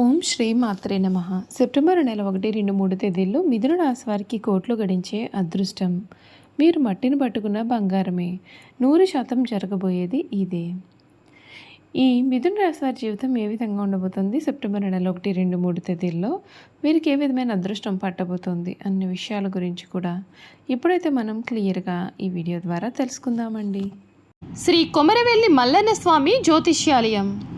ఓం శ్రీ మాత్రే నమ. సెప్టెంబర్ నెల ఒకటి రెండు మూడు తేదీల్లో మిథున రాశి వారికి కోట్లు గడించే అదృష్టం. మీరు మట్టిని పట్టుకున్న బంగారమే. నూరు శాతం జరగబోయేది ఇదే. ఈ మిథున రాశి వారి జీవితం ఏ విధంగా ఉండబోతుంది? సెప్టెంబర్ నెల ఒకటి రెండు మూడు తేదీల్లో వీరికి ఏ విధమైన అదృష్టం పట్టబోతుంది అన్ని విషయాల గురించి కూడా ఇప్పుడైతే మనం క్లియర్గా ఈ వీడియో ద్వారా తెలుసుకుందామండి. శ్రీ కొమరవెల్లి మల్లన్న స్వామి జ్యోతిష్యాలయం.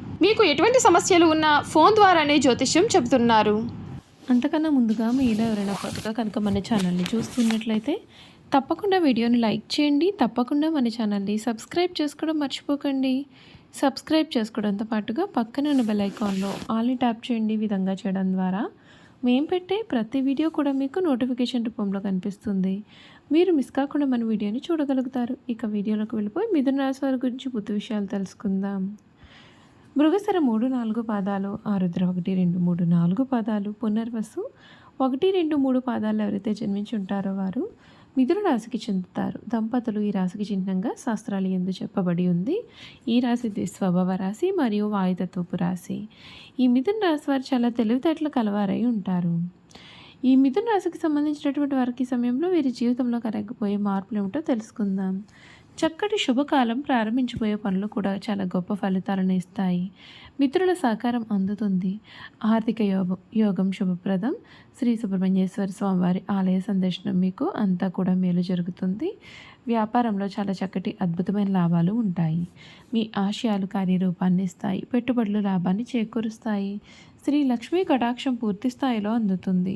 మీకు ఎటువంటి సమస్యలు ఉన్నా ఫోన్ ద్వారానే జ్యోతిష్యం చెబుతున్నారు. అంతకన్నా ముందుగా మీలో ఎవరైనా కొత్తగా కనుక మన ఛానల్ని చూస్తున్నట్లయితే తప్పకుండా వీడియోని లైక్ చేయండి. తప్పకుండా మన ఛానల్ని సబ్స్క్రైబ్ చేసుకోవడం మర్చిపోకండి. సబ్స్క్రైబ్ చేసుకోవడంతో పాటుగా పక్కన ఉన్న బెల్ ఐకాన్లో ఆల్ని ట్యాప్ చేయండి విధంగా చేయడం ద్వారా. మేము పెట్టే ప్రతి వీడియో కూడా మీకు నోటిఫికేషన్ రూపంలో కనిపిస్తుంది. మీరు మిస్ కాకుండా మన వీడియోని చూడగలుగుతారు. ఇక వీడియోలోకి వెళ్ళిపోయి మిథున రాశి వారి గురించి బుద్ధి విషయాలు తెలుసుకుందాం. మృగసర మూడు నాలుగు పాదాలు ఆరుద్ర ఒకటి రెండు మూడు నాలుగు పాదాలు పునర్వసు ఒకటి రెండు మూడు పాదాలు ఎవరైతే జన్మించి ఉంటారో వారు మిథున రాశికి చెందుతారు. దంపతులు ఈ రాశికి చిహ్నంగా శాస్త్రాలు ఎందు చెప్పబడి ఉంది. ఈ రాశి స్వభావ రాశి మరియు వాయుతత్వపు రాశి. ఈ మిథున రాశి వారు చాలా తెలివితేటలు కలవారై ఉంటారు. ఈ మిథున రాశికి సంబంధించినటువంటి వారికి సమయంలో వీరి జీవితంలో కరగకపోయే మార్పులు ఏమిటో తెలుసుకుందాం. చక్కటి శుభకాలం ప్రారంభించబోయే పనులు కూడా చాలా గొప్ప ఫలితాలను ఇస్తాయి. మిత్రుల సహకారం అందుతుంది. ఆర్థిక యోగం యోగం శుభప్రదం. శ్రీ సుబ్రహ్మణ్యేశ్వర స్వామివారి ఆలయ సందర్శనం మీకు అంతా కూడా మేలు జరుగుతుంది. వ్యాపారంలో చాలా చక్కటి అద్భుతమైన లాభాలు ఉంటాయి. మీ ఆశయాలు కార్యరూపాన్ని ఇస్తాయి. పెట్టుబడులు లాభాన్ని చేకూరుస్తాయి. శ్రీ లక్ష్మీ కటాక్షం పూర్తి స్థాయిలో అందుతుంది.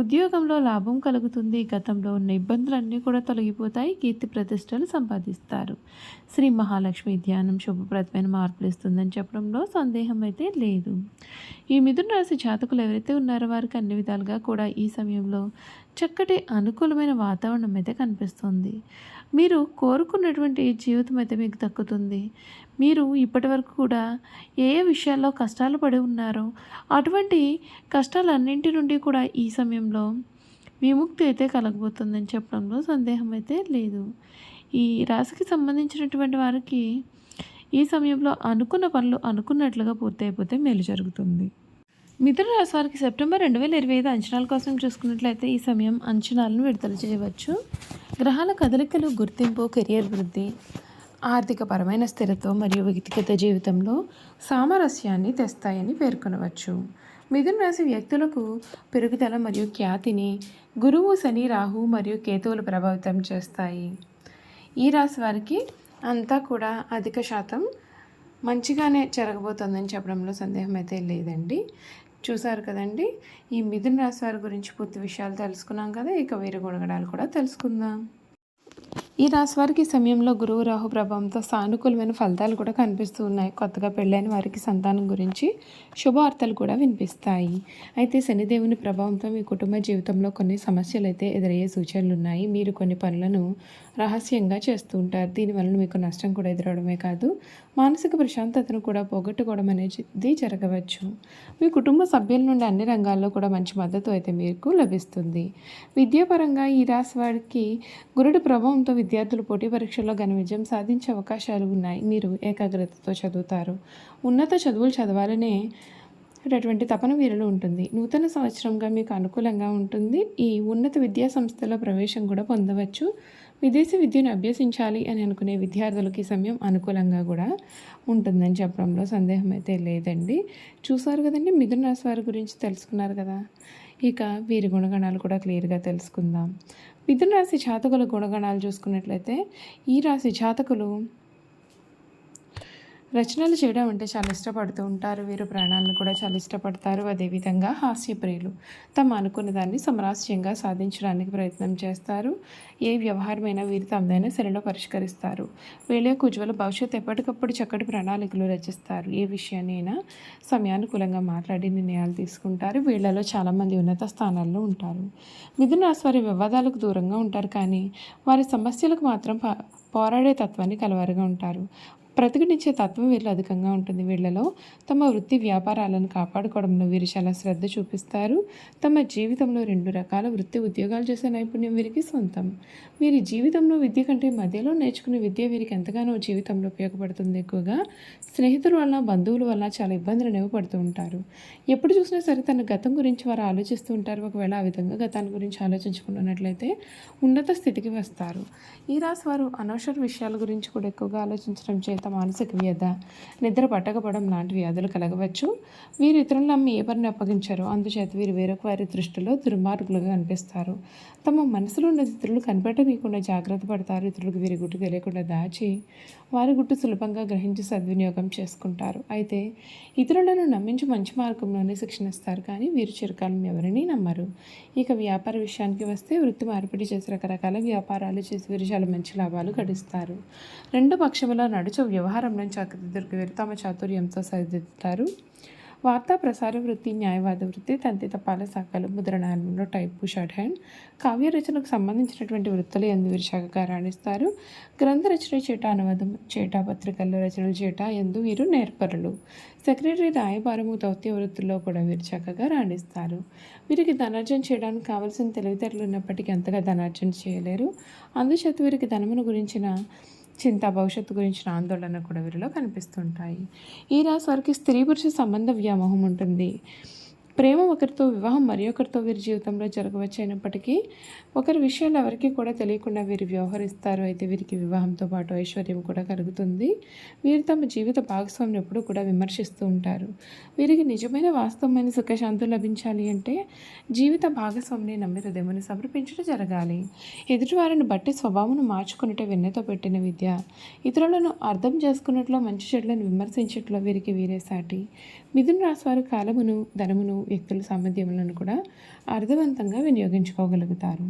ఉద్యోగంలో లాభం కలుగుతుంది. గతంలో ఉన్న ఇబ్బందులన్నీ కూడా తొలగిపోతాయి. కీర్తి ప్రతిష్టలు సంపాదిస్తారు. శ్రీ మహాలక్ష్మి ధ్యానం శుభప్రదమైన మార్పులు ఇస్తుందని చెప్పడంలో సందేహం అయితే లేదు. ఈ మిథున రాశి జాతకులు ఎవరైతే ఉన్నారో వారికి అన్ని విధాలుగా కూడా ఈ సమయంలో చక్కటి అనుకూలమైన వాతావరణం అయితే కనిపిస్తుంది. మీరు కోరుకున్నటువంటి జీవితం అయితే మీకు దక్కుతుంది. మీరు ఇప్పటి వరకు కూడా ఏ విషయాల్లో కష్టాలు పడి ఉన్నారో అటువంటి కష్టాలన్నింటి నుండి కూడా ఈ సమయంలో విముక్తి అయితే కలగబోతుందని చెప్పడంలో సందేహం అయితే లేదు. ఈ రాశికి సంబంధించినటువంటి వారికి ఈ సమయంలో అనుకున్న పనులు అనుకున్నట్లుగా పూర్తయిపోతే మేలు జరుగుతుంది. మిథున రాశి వారికి సెప్టెంబర్ రెండు వేల ఇరవై ఐదు అంచనాల కోసం చూసుకున్నట్లయితే ఈ సమయం అంచనాలను విడుదల చేయవచ్చు. గ్రహాల కదలికలు గుర్తింపు కెరియర్ వృద్ధి ఆర్థిక పరమైన స్థిరత్వం మరియు వ్యక్తిగత జీవితంలో సామరస్యాన్ని తెస్తాయని పేర్కొనవచ్చు. మిథున రాశి వ్యక్తులకు పెరుగుదల మరియు ఖ్యాతిని గురువు శని రాహు మరియు కేతువులు ప్రభావితం చేస్తాయి. ఈ రాశి వారికి అంతా కూడా అధిక శాతం మంచిగానే జరగబోతోందని చెప్పడంలో సందేహం అయితే లేదండి. చూసారు కదండి. ఈ మిథున రాశి వారి గురించి పూర్తి విషయాలు తెలుసుకున్నాం కదా ఇక వీరి గుణగణాలు కూడా తెలుసుకుందాం. ఈ రాశి వారికి సమయంలో గురువు రాహు ప్రభావంతో సానుకూలమైన ఫలితాలు కూడా కనిపిస్తూ ఉన్నాయి. కొత్తగా పెళ్ళైన వారికి సంతానం గురించి శుభవార్తలు కూడా వినిపిస్తాయి. అయితే శనిదేవుని ప్రభావంతో మీ కుటుంబ జీవితంలో కొన్ని సమస్యలు అయితే ఎదురయ్యే సూచనలు ఉన్నాయి. మీరు కొన్ని పనులను రహస్యంగా చేస్తూ ఉంటారు. దీనివలన మీకు నష్టం కూడా ఎదురవడమే కాదు మానసిక ప్రశాంతతను కూడా పోగొట్టుకోవడం అనేది జరగవచ్చు. మీ కుటుంబ సభ్యుల నుండి అన్ని రంగాల్లో కూడా మంచి మద్దతు అయితే మీకు లభిస్తుంది. విద్యాపరంగా ఈ రాశి వారికి గురుడి ప్రభావంతో విద్యార్థులు పోటీ పరీక్షల్లో ఘన విజయం సాధించే అవకాశాలు ఉన్నాయి. మీరు ఏకాగ్రతతో చదువుతారు. ఉన్నత చదువులు చదవాలనే అటువంటి తపన వీరిలో ఉంటుంది. నూతన సంవత్సరంగా మీకు అనుకూలంగా ఉంటుంది. ఈ ఉన్నత విద్యా సంస్థలో ప్రవేశం కూడా పొందవచ్చు. విదేశీ విద్యను అభ్యసించాలి అని అనుకునే విద్యార్థులకి సమయం అనుకూలంగా కూడా ఉంటుందని చెప్పడంలో సందేహం అయితే లేదండి. చూసారు కదండి మిథున రాశి వారి గురించి తెలుసుకున్నారు కదా. ఇక వీరి గుణగణాలు కూడా క్లియర్గా తెలుసుకుందాం. మిథున రాశి జాతకుల గుణగణాలు చూసుకున్నట్లయితే ఈ రాశి జాతకులు రచనలు చేయడం అంటే చాలా ఇష్టపడుతూ ఉంటారు. వీరు ప్రాణాలను కూడా చాలా ఇష్టపడతారు. అదేవిధంగా హాస్యప్రియులు తమ అనుకున్న దాన్ని సమరాస్యంగా సాధించడానికి ప్రయత్నం చేస్తారు. ఏ వ్యవహారమైనా వీరు తమదైన శైలిలో పరిష్కరిస్తారు. వీళ్ళ యొక్క ఉజ్వల భవిష్యత్తు ఎప్పటికప్పుడు చక్కటి ప్రణాళికలు రచిస్తారు. ఏ విషయాన్నైనా సమయానుకూలంగా మాట్లాడి నిర్ణయాలు తీసుకుంటారు. వీళ్ళలో చాలామంది ఉన్నత స్థానాల్లో ఉంటారు. మిథున రాశి వారి వివాదాలకు దూరంగా ఉంటారు కానీ వారి సమస్యలకు మాత్రం పోరాడే తత్వాన్ని కలవారుగా ఉంటారు. ప్రతిఘటించే తత్వం వీళ్ళు అధికంగా ఉంటుంది వీళ్ళలో. తమ వృత్తి వ్యాపారాలను కాపాడుకోవడంలో వీరు చాలా శ్రద్ధ చూపిస్తారు. తమ జీవితంలో రెండు రకాల వృత్తి ఉద్యోగాలు చేసే నైపుణ్యం వీరికి సొంతం. వీరి జీవితంలో విద్య కంటే మధ్యలో నేర్చుకునే విద్య వీరికి ఎంతగానో జీవితంలో ఉపయోగపడుతుంది ఎక్కువగా. స్నేహితుల వల్ల బంధువుల వల్ల చాలా ఇబ్బందులు అనేవి పడుతూ ఉంటారు. ఎప్పుడు చూసినా సరే తన గతం గురించి వారు ఆలోచిస్తూ ఉంటారు. ఒకవేళ ఆ విధంగా గతాన్ని గురించి ఆలోచించుకున్నట్లయితే ఉన్నత స్థితికి వస్తారు. ఈ రాశి వారు అనవసర విషయాల గురించి కూడా ఎక్కువగా ఆలోచించడం చేత మానసిక వ్యధ నిద్ర పట్టకపోవడం లాంటి వ్యాధులు కలగవచ్చు. వీరు ఇతరులను నమ్మి ఏ పనిని అప్పగించారో అందుచేత వీరు వేరొక వారి దృష్టిలో దుర్మార్గులుగా కనిపిస్తారు తమ మనసులో ఉన్న ఇతరులు కనిపెట్టనీయకుండా జాగ్రత్త పడతారు. ఇతరులకు వీరి గుట్టు తెలియకుండా దాచి వారి గుట్టు సులభంగా గ్రహించి సద్వినియోగం చేసుకుంటారు. అయితే ఇతరులను నమ్మించి మంచి మార్గంలోనే శిక్షణ ఇస్తారు. కానీ వీరు చిరకాలం ఎవరిని నమ్మరు. ఇక వ్యాపార విషయానికి వస్తే వృత్తి మార్పిడి చేసి రకరకాల వ్యాపారాలు చేసి వీరు చాలా మంచి లాభాలు గడిస్తారు. రెండు పక్షముల నడుచు వ్యవహారంలో చక్కదిద్దరికి వీరు తమ చాతుర్యంతో సరిదిద్దుతారు వార్తా ప్రసార వృత్తి న్యాయవాద వృత్తి తంతి తపాల శాఖలు ముద్రణాలయంలో టైపు షార్ట్ హ్యాండ్ కావ్య రచనకు సంబంధించినటువంటి వృత్తులు ఎందు వీరు చక్కగా రాణిస్తారు. గ్రంథ రచన చేట అనువాదం చేట పత్రికల్లో రచనలు చేట ఎందు వీరు నేర్పరులు. సెక్రటరీ రాయబారము దౌత్య వృత్తుల్లో కూడా వీరు చక్కగా రాణిస్తారు. వీరికి ధనార్జన చేయడానికి కావలసిన తెలివితేటలు ఉన్నప్పటికీ అంతగా ధనార్జన చేయలేరు. అందుచేత వీరికి ధనమును గురించిన చింత భవిష్యత్తు గురించిన ఆందోళన కూడా వీరిలో కనిపిస్తుంటాయి. ఈ రాశి వారికి స్త్రీ పురుష సంబంధ వ్యామోహం ఉంటుంది. ప్రేమ ఒకరితో వివాహం మరి ఒకరితో వీరి జీవితంలో జరగవచ్చు అయినప్పటికీ ఒకరి విషయాలు ఎవరికి కూడా తెలియకుండా వీరు వ్యవహరిస్తారు. అయితే వీరికి వివాహంతో పాటు ఐశ్వర్యం కూడా కలుగుతుంది. వీరు తమ జీవిత భాగస్వామిని ఎప్పుడూ కూడా విమర్శిస్తూ ఉంటారు. వీరికి నిజమైన వాస్తవమైన సుఖశాంతులు లభించాలి అంటే జీవిత భాగస్వామిని నమ్మి హృదయమును సమర్పించడం జరగాలి. ఎదుటివారిని బట్టి స్వభావం మార్చుకున్నట్టు వెన్నెతో పెట్టిన విద్య ఇతరులను అర్థం చేసుకున్నట్లో మంచి చెడులను విమర్శించట్లో వీరికి వీరే సాటి. మిథున రాశి వారు కాలమును ధనమును వ్యక్తుల సామర్థ్యములను కూడా అర్థవంతంగా వినియోగించుకోగలుగుతారు.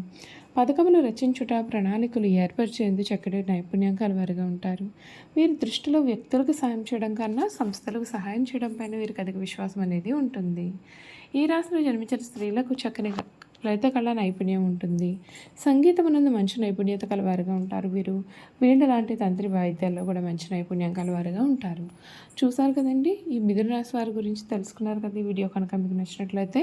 పథకములు రచించుట ప్రణాళికలు ఏర్పరిచేందు చక్కటి నైపుణ్యం కలవారుగా ఉంటారు. వీరి దృష్టిలో వ్యక్తులకు సాయం చేయడం కన్నా సంస్థలకు సహాయం చేయడం పైన వీరికి అధిక విశ్వాసం అనేది ఉంటుంది. ఈ రాశిలో జన్మించిన స్త్రీలకు చక్కని లలిత కళ నైపుణ్యం ఉంటుంది. సంగీతమునందు మంచి నైపుణ్యత కలవారుగా ఉంటారు వీరు. వీణ లాంటి తంత్రి వాయిద్యాల్లో కూడా మంచి నైపుణ్యం కలవారుగా ఉంటారు. చూసారు కదండి? ఈ మిథున రాశి వారి గురించి తెలుసుకున్నారు కదా ఈ వీడియో కనుక మీకు నచ్చినట్లయితే